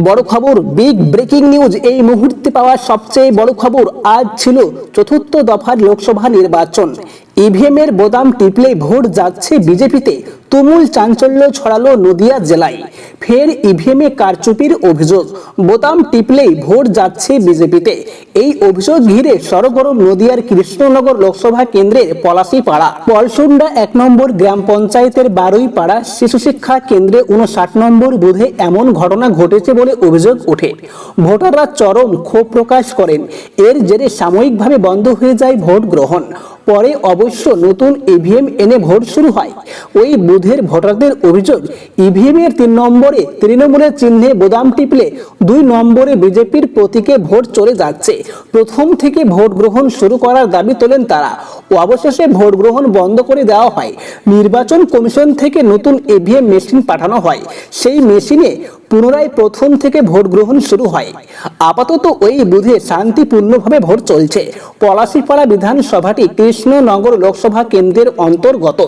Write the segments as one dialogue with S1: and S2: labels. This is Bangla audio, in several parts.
S1: বড় খবর বিগ ব্রেকিং নিউজ এই মুহূর্তে পাওয়া সবচেয়ে বড় খবর আজ ছিল চতুর্থ দফার লোকসভা নির্বাচন। ইভিএম এর বোতাম টিপলে ভোট যাচ্ছে বিজেপিতে। তুমুল চাঞ্চল্য ছড়ালো নদিয়া জেলায়। ফের ইভিএম এ কারচুপির অভিযোগ। বোতাম টিপলেই ভোট যাচ্ছে বিজেপিতে। এই অভিযোগ ঘিরে সরগরম নদিয়ার কৃষ্ণনগর লোকসভা কেন্দ্রের পলাশিপাড়া পলসুন্ডা এক নম্বর গ্রাম পঞ্চায়েতের বারোই পাড়া শিশু শিক্ষা কেন্দ্রে উনষাট নম্বর বুধে এমন ঘটনা ঘটেছে বলে অভিযোগ ওঠে। ভোটাররা চরম ক্ষোভ প্রকাশ করেন। এর জেরে সাময়িকভাবে বন্ধ হয়ে যায় ভোট গ্রহণ পরে অবশ্য নতুন ইভিএম এনে ভোট শুরু হয়। ওই বুথের ভোটারদের অভিযোগ ইভিএম এর তিন নম্বরে তৃণমূলের চিহ্নে বোদাম টিপলে দুই নম্বরে বিজেপির প্রতীকে ভোট চলে যাচ্ছে। প্রথম থেকে ভোট গ্রহণ শুরু করার দাবি তোলেন তারা। ও অবশেষে ভোট গ্রহণ বন্ধ করে দেওয়া হয়। নির্বাচন কমিশন থেকে নতুন ইভিএম মেশিন পাঠানো হয়। সেই মেশিনে পুনরায় প্রথম থেকে ভোট গ্রহণ শুরু হয়। আপাতত ওই বুধে শান্তিপূর্ণভাবে ভোট চলছে। পলাশিপাড়া বিধানসভাটি কৃষ্ণনগর লোকসভা কেন্দ্রের অন্তর্গত।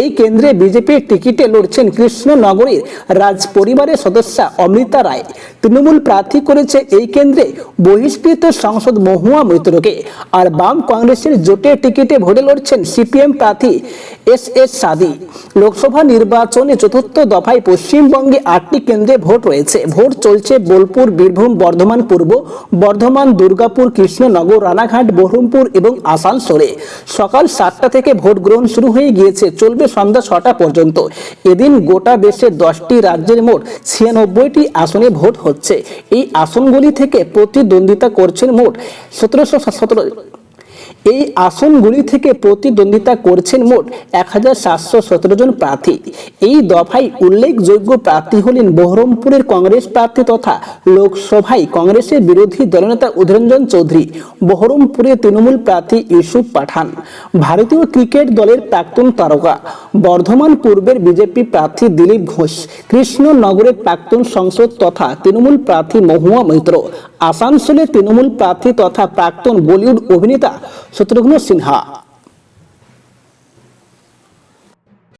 S1: এই কেন্দ্রে বিজেপির টিকিটে লড়ছেন কৃষ্ণনগরের রাজ পরিবারের সদস্যা অমৃতা রায়। তৃণমূল প্রার্থী করেছে এই কেন্দ্রে বহিষ্কৃত সংসদ মহুয়া মৈত্রকে। আর বাম কংগ্রেসের জোটের টিকিটে ভোটে লড়ছেন সিপিএম প্রার্থী এস এস সাদি। লোকসভা নির্বাচনে চতুর্থ দফায় পশ্চিমবঙ্গে আটটি কেন্দ্রে ভোট রয়েছে। ভোট চলছে বোলপুর, বীরভূম, বর্ধমান পূর্ব, বর্ধমান, দুর্গাপুর, কৃষ্ণনগর, রানাঘাট, বহরমপুর এবং আসানসোলে। সকাল সাতটা থেকে ভোট গ্রহণ শুরু হয়ে গিয়েছে। চলবে সন্ধ্যা ছটা পর্যন্ত। এদিন গোটা দেশের দশটি রাজ্যের মোট ছিয়ানব্বইটি আসনে ভোট হচ্ছে। এই আসনগুলি থেকে প্রতিদ্বন্দ্বিতা করছেন মোট সতেরোশো সতেরো এই আসনগুলি থেকে প্রতিদ্বন্দ্বিতা করছেন মোট এক হাজার সাতশো সতেরো জন প্রার্থী। এই দফায় উল্লেখযোগ্য প্রার্থী হলেন বহরমপুরের কংগ্রেস প্রার্থী তথা লোকসভায় কংগ্রেসের বিরোধী দলনেতা উদয়রঞ্জন চৌধুরী বহরমপুরের তৃণমূল প্রার্থী ইউসুফ পাঠান, ভারতীয় ক্রিকেট দলের প্রাক্তন তারকা, বর্ধমান পূর্বের বিজেপি প্রার্থী দিলীপ ঘোষ, কৃষ্ণনগরের প্রাক্তন সংসদ তথা তৃণমূল প্রার্থী মহুয়া মৈত্র, আসানসোলের তৃণমূল প্রার্থী তথা প্রাক্তন বলিউড অভিনেতা শত্রুঘ্ন সিনহা।